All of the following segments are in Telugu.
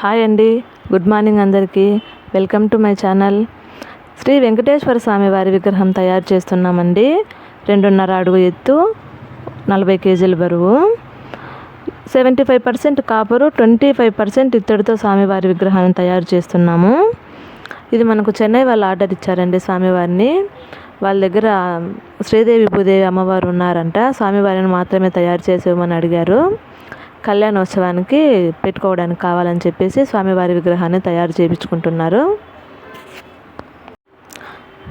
హాయ్ అండి. గుడ్ మార్నింగ్ అందరికీ. Welcome to my channel. Sri Venkateswara Swami వారి విగ్రహం తయారు చేస్తున్నామండి. రెండున్నర అడుగు ఎత్తు నలభై కేజీల బరువు. Seventy five percent copper twenty five percent ఇత్తడితో స్వామివారి విగ్రహాన్ని తయారు చేస్తున్నాము. ఇది మనకు చెన్నై వాళ్ళు ఆర్డర్ ఇచ్చారండి స్వామివారిని. వాళ్ళ దగ్గర శ్రీదేవి భూదేవి అమ్మవారు ఉన్నారంట. స్వామివారిని మాత్రమే తయారు చేసేవమని అడిగారు. కళ్యాణోత్సవానికి పెట్టుకోవడానికి కావాలని చెప్పేసి స్వామివారి విగ్రహాన్ని తయారు చేయించుకుంటున్నారు.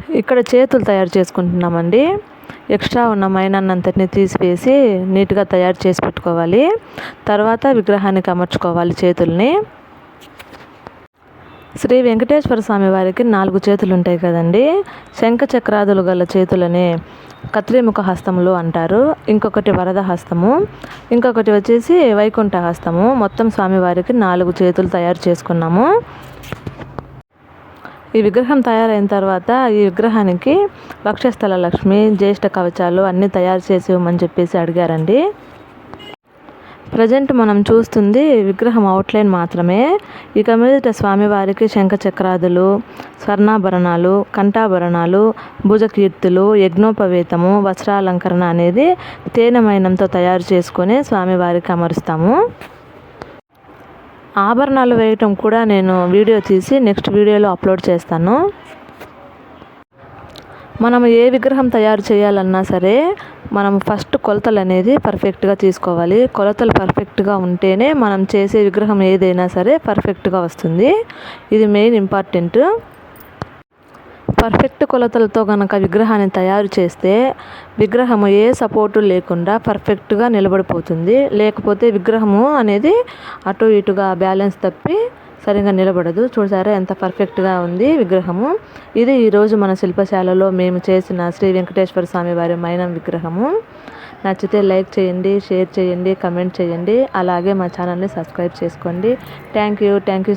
ఇక్కడ చేతులు తయారు చేసుకుంటున్నామండి. ఎక్స్ట్రా ఉన్న మైనాన్నంతటిని తీసివేసి నీట్గా తయారు చేసి పెట్టుకోవాలి. తర్వాత విగ్రహానికి అమర్చుకోవాలి చేతుల్ని. శ్రీ వెంకటేశ్వర స్వామి వారికి నాలుగు చేతులు ఉంటాయి కదండి. శంఖ చక్రాదులు గల చేతులని కత్రిముఖ హస్తములు అంటారు. ఇంకొకటి వరద హస్తము ఇంకొకటి వచ్చేసి వైకుంఠ హస్తము. మొత్తం స్వామివారికి నాలుగు చేతులు తయారు చేసుకున్నాము. ఈ విగ్రహం తయారైన తర్వాత ఈ విగ్రహానికి వక్షస్థల లక్ష్మి జ్యేష్ఠ కవచాలు అన్నీ తయారు చేసి ఇవ్వమని చెప్పేసి అడిగారండి. ప్రజెంట్ మనం చూస్తుంది విగ్రహం అవుట్లైన్ మాత్రమే. ఇక మీదట స్వామివారికి శంఖ చక్రాదులు స్వర్ణాభరణాలు కంఠాభరణాలు భుజకీర్తులు యజ్ఞోపవేతము వస్త్రాలంకరణ అనేది తేనెమైనంతో తయారు చేసుకొని స్వామివారికి అమరుస్తాము. ఆభరణాలు వేయటం కూడా నేను వీడియో తీసి నెక్స్ట్ వీడియోలో అప్లోడ్ చేస్తాను. మనం ఏ విగ్రహం తయారు చేయాలన్నా సరే మనం ఫస్ట్ కొలతలు అనేది పర్ఫెక్ట్గా తీసుకోవాలి. కొలతలు పర్ఫెక్ట్గా ఉంటేనే మనం చేసే విగ్రహం ఏదైనా సరే పర్ఫెక్ట్గా వస్తుంది. ఇది మెయిన్ ఇంపార్టెంట్ పర్ఫెక్ట్ కొలతలతో కనుక విగ్రహాన్ని తయారు చేస్తే విగ్రహము ఏ సపోర్టు లేకుండా పర్ఫెక్ట్గా నిలబడిపోతుంది. లేకపోతే విగ్రహము అనేది అటు ఇటుగా బ్యాలెన్స్ తప్పి సరిగా నిలబడదు. చూసారా ఎంత పర్ఫెక్ట్గా ఉంది విగ్రహము. ఇది ఈరోజు మన శిల్పశాలలో మేము చేసిన శ్రీ వెంకటేశ్వర స్వామి వారి మైనం విగ్రహము. నచ్చితే లైక్ చేయండి షేర్ చేయండి కమెంట్ చేయండి. అలాగే మా ఛానల్ని సబ్స్క్రైబ్ చేసుకోండి. Thank you. Thank you